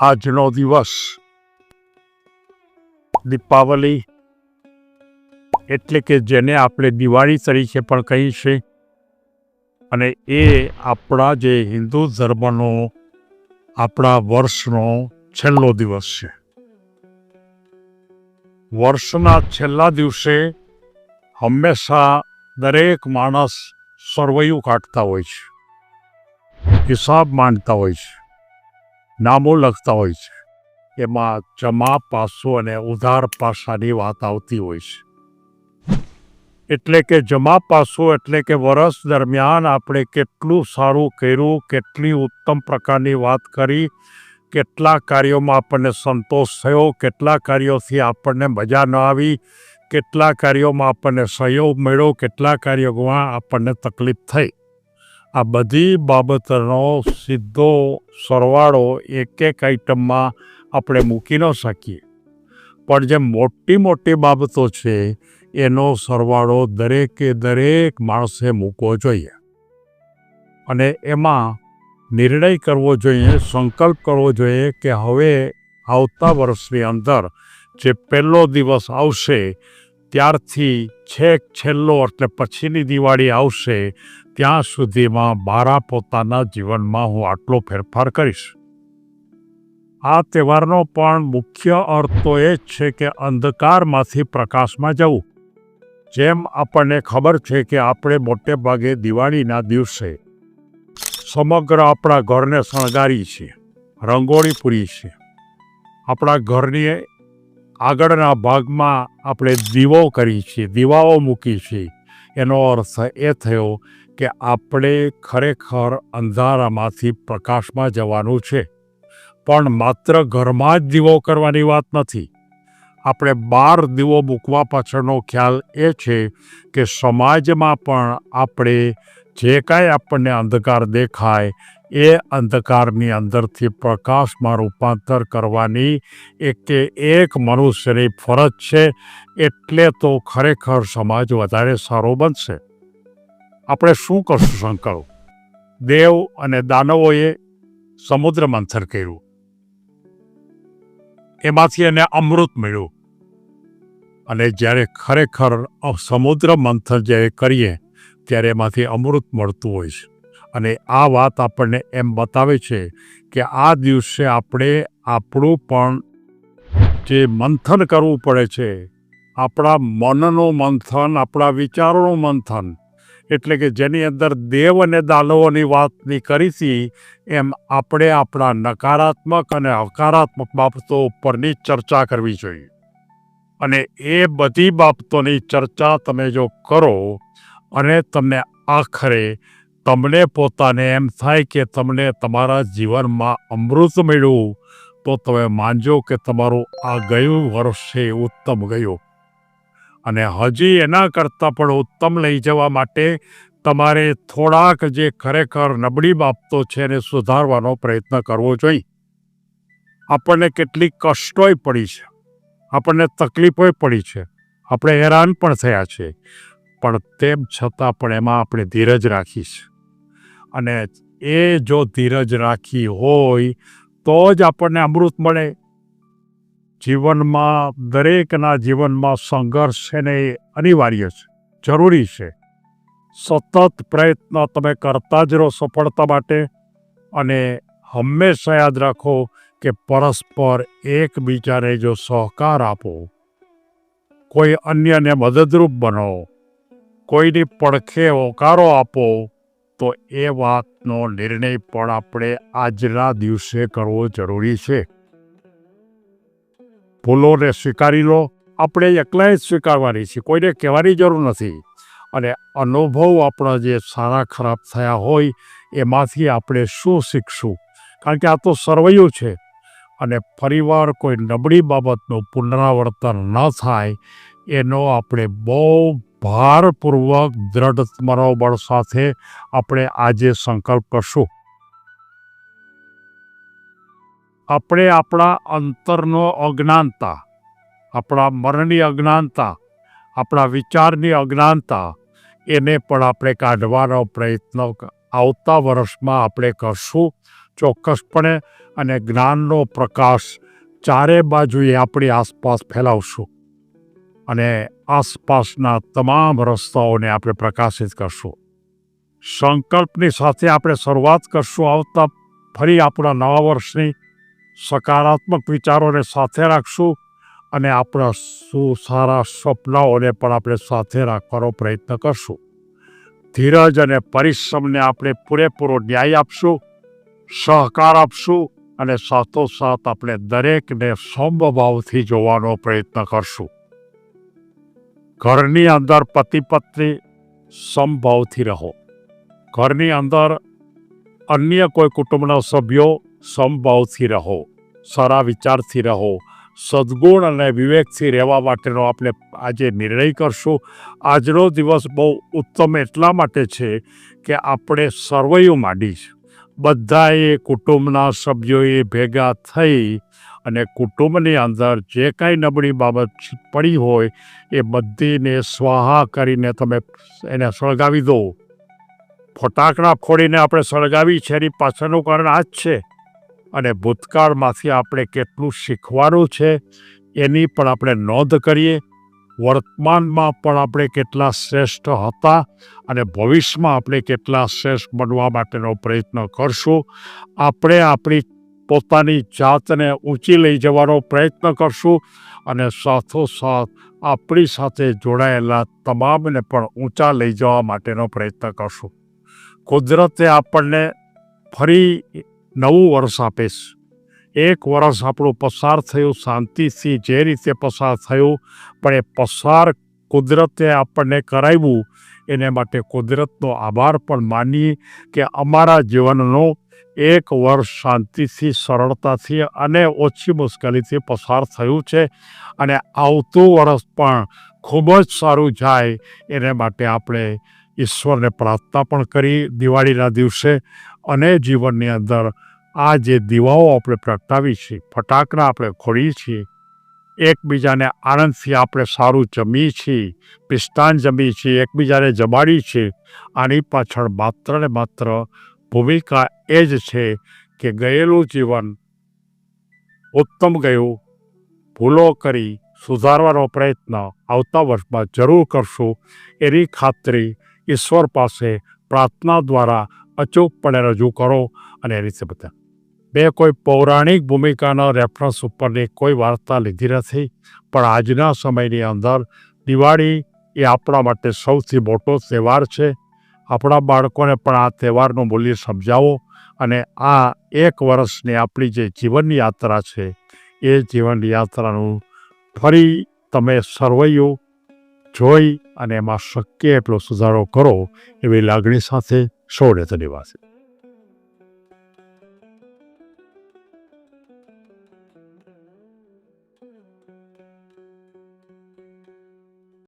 આજનો દિવસ. દીપાવલી એટલે કે જેને આપણે દિવાળી તરીકે પણ કહીએ છીએ. અને એ આપણા જે હિન્દુ ધર્મનો આપણા વર્ષનો છેલ્લો દિવસ છે. વર્ષના છેલ્લા દિવસે હંમેશા દરેક માણસ સરવૈયું કાઢતા હોય છે. હિસાબ માંડતા હોય છે. નામો લખતા હોય છે. એમાં જમા, પાસો અને ઉધાર પાસાની વાત આવતી હોય છે. એટલે કે જમા, પાસો એટલે કે વર્ષ દરમિયાન આપણે કેટલું સારું કર્યું, કેટલી ઉત્તમ પ્રકારની વાત કરી, કેટલા કાર્યોમાં આપણને સંતોષ થયો, કેટલા કાર્યોથી આપણને મજા ન આવી, કેટલા કાર્યોમાં આપણને સહયોગ મળ્યો, કેટલા કાર્યોમાં આપણને તકલીફ થઈ. આ બધી બાબતોનો સીધો સરવાળો એક એક આઈટમમાં આપણે મૂકી ન શકીએ. પણ જે મોટી મોટી બાબતો છે, એનો સરવાળો દરેકે દરેક માણસે મૂકવો જોઈએ. અને એમાં નિર્ણય કરવો જોઈએ, સંકલ્પ કરવો જોઈએ કે હવે આવતા વર્ષની અંદર જે પહેલો દિવસ આવશે, ત્યારથી છેક છેલ્લો એટલે પછીની દિવાળી આવશે ત્યાં સુધીમાં મારા પોતાના જીવનમાં હું આટલો ફેરફાર કરીશ. આ તહેવારનો પણ મુખ્ય અર્થ તો એ જ છે કે અંધકારમાંથી પ્રકાશમાં જવું. જેમ આપણને ખબર છે કે આપણે મોટે ભાગે દિવાળીના દિવસે સમગ્ર આપણા ઘરને શણગારી છીએ, રંગોળી પૂરી છે આપણા ઘરની આગળના ભાગમાં આપણે દીવો કરી છીએ, દીવાઓ મૂકી છીએ. એનો અર્થ એ થયો કે આપણે ખરેખર અંધારામાંથી પ્રકાશમાં જવાનું છે. પણ માત્ર ઘરમાં જ દીવો કરવાની વાત નથી. આપણે બહાર દીવો મૂકવા પાછળનો ખ્યાલ એ છે કે સમાજમાં પણ આપણે જે કાંઈ આપણને અંધકાર દેખાય, એ અંધકારની અંદરથી પ્રકાશમાં રૂપાંતર કરવાની એક એક મનુષ્યની ફરજ છે. એટલે તો ખરેખર સમાજ વધારે સારો બનશે. આપણે શું કરશું શંકરો? દેવ અને દાનવોએ સમુદ્ર મંથન કર્યું. એમાંથી એને અમૃત મળ્યું. અને જ્યારે ખરેખર સમુદ્ર મંથન જ્યારે કરીએ, ત્યારે એમાંથી અમૃત મળતું હોય છે. અને આ વાત આપણને એમ બતાવે છે કે આ દિવસે આપણે આપણું પણ જે મંથન કરવું પડે છે, આપણા મનનું મંથન, આપણા વિચારોનું મંથન એટલે કે જેની અંદર દેવ અને દાનવોની વાતની કરીશી એમ આપણે આપણા નકારાત્મક અને હકારાત્મક બાબતો ઉપરની ચર્ચા કરવી જોઈએ. અને એ બધી બાબતોની ચર્ચા તમે જો કરો, અને તમને આખરે તમને પોતાને એમ થાય કે તમને તમારા જીવનમાં અમૃત મળ્યું, તો તમે માનજો કે તમારું આ ગયું વર્ષ છે ઉત્તમ ગયું. અને હજી એના કરતાં પણ ઉત્તમ લઈ જવા માટે તમારે થોડાક જે ખરેખર નબળી બાબતો છે એને સુધારવાનો પ્રયત્ન કરવો જોઈએ. આપણને કેટલીક કષ્ટોય પડી છે. આપણને તકલીફોય પડી છે. આપણે હેરાન પણ થયા છે. પણ તેમ છતાં પણ એમાં આપણે ધીરજ રાખી છે. અને એ જો ધીરજ રાખી હોય તો જ આપણને અમૃત મળે. જીવનમાં દરેકના જીવનમાં સંઘર્ષ છે ને એ અનિવાર્ય છે, જરૂરી છે. સતત પ્રયત્ન તમે કરતા જ રહો સફળતા માટે અને હંમેશા યાદ રાખો કે પરસ્પર એકબીજાને જો સહકાર આપો, કોઈ અન્યને મદદરૂપ બનો, કોઈની પડખે હોકારો આપો, તો એ વાતનો નિર્ણય પણ આપણે આજના દિવસે કરવો જરૂરી છે. ભૂલોને સ્વીકારી લો આપણે એકલાએ જ સ્વીકારવાની છે, કોઈને કહેવાની જરૂર નથી. અને અનુભવ આપણા જે સારા ખરાબ થયા હોય, એમાંથી આપણે શું શીખશું? કારણ કે આ તો સર્વૈયું છે. અને ફરીવાર કોઈ નબળી બાબતનું પુનરાવર્તન ન થાય, એનો આપણે બહુ ભારપૂર્વક દ્રઢ મનોબળ સાથે આપણે આજે સંકલ્પ કરશું. આપણે આપણા અંતરનો અજ્ઞાનતા, આપણા મનની અજ્ઞાનતા, આપણા વિચારની અજ્ઞાનતા, એને પણ આપણે કાઢવાનો પ્રયત્ન આવતા વર્ષમાં આપણે કરશું. ચોક્કસપણે અને જ્ઞાનનો પ્રકાશ ચારે બાજુએ આપણી આસપાસ ફેલાવશું અને આસપાસના તમામ રસ્તાઓને આપણે પ્રકાશિત કરશું. સંકલ્પની સાથે આપણે શરૂઆત કરશું આવતા ફરી આપણા નવા વર્ષની સકારાત્મક વિચારોને સાથે રાખશું અને આપણા સુસારા સ્વપ્નાઓને પણ આપણે સાથે રાખવાનો પ્રયત્ન કરશું. ધીરજ અને પરિશ્રમને આપણે પૂરેપૂરો ન્યાય આપશું, સહકાર આપશું અને સાથોસાથ આપણે દરેકને સમભાવથી જોવાનો પ્રયત્ન કરશું. ઘરની અંદર પતિ પત્ની સમભાવથી રહો. ઘરની અંદર અન્ય કોઈ કુટુંબના સભ્યો સમભાવથી રહો, સારા વિચારથી રહો, સદગુણ અને વિવેકથી રહેવા માટેનો આપણે આજે નિર્ણય કરશું. આજનો દિવસ બહુ ઉત્તમ એટલા માટે છે કે આપણે સર્વૈયું માંડીશ. બધાએ કુટુંબના સભ્યોએ ભેગા થઈ અને કુટુંબની અંદર જે કાંઈ નબળી બાબત પડી હોય એ બધીને સ્વાહા કરીને તમે એને સળગાવી દો. ફટાકડા ફોડીને આપણે સળગાવી છે, એની પાછળનું કારણ આ જ છે. અને ભૂતકાળમાંથી આપણે કેટલું શીખવાનું છે, એની પણ આપણે નોંધ કરીએ. વર્તમાનમાં પણ આપણે કેટલા શ્રેષ્ઠ હતા અને ભવિષ્યમાં આપણે કેટલા શ્રેષ્ઠ બનવા માટેનો પ્રયત્ન કરશું. આપણે આપણી પોતાની જાતને ઊંચી લઈ જવાનો પ્રયત્ન કરશું અને સાથોસાથ આપણી સાથે જોડાયેલા તમામને પણ ઊંચા લઈ જવા માટેનો પ્રયત્ન કરશું. કુદરતે આપણને ફરી નવું વર્ષ આપીશ. એક વર્ષ આપણું પસાર થયું, શાંતિથી જે રીતે પસાર થયું, પણ એ પસાર કુદરતે આપણને કરાવ્યું, એને માટે કુદરતનો આભાર પણ માનીએ કે અમારા જીવનનો એક વર્ષ શાંતિથી, સરળતાથી અને ઓછી મુશ્કેલીથી પસાર થયું છે અને આવતું વર્ષ પણ ખૂબ જ સારું જાય, એને માટે આપણે ઈશ્વરને પ્રાર્થના પણ કરી. દિવાળીના દિવસે અને જીવનની અંદર આ જે દીવાઓ આપણે પ્રગટાવી છીએ ફટાકડા આપણે ખોડીએ છીએ એકબીજાને આનંદથી આપણે સારું જમીએ છીએ, પિસ્તાન જમીએ છીએ, એકબીજાને જમાડીએ છીએ, આની પાછળ માત્ર ને માત્ર ભૂમિકા એ જ છે કે ગયેલું જીવન ઉત્તમ ગયું, ભૂલો કરી, સુધારવાનો પ્રયત્ન આવતા વર્ષમાં જરૂર કરશું. એની ખાતરી ઈશ્વર પાસે પ્રાર્થના દ્વારા અચૂકપણે રજૂ કરો અને એ રીતે બધા બે, કોઈ પૌરાણિક ભૂમિકાના રેફરન્સ ઉપરની કોઈ વાર્તા લીધી નથી, પણ આજના સમયની અંદર દિવાળી એ આપણા માટે સૌથી મોટો તહેવાર છે. આપણા બાળકોને પણ આ તહેવારનું મૂલ્ય સમજાવો અને આ એક વર્ષની આપણી જે જીવનની યાત્રા છે, એ જીવન યાત્રાનું ફરી તમે સર્વૈયું જોઈ અને એમાં શક્ય એટલો સુધારો કરો એવી લાગણી સાથે 受列里边去。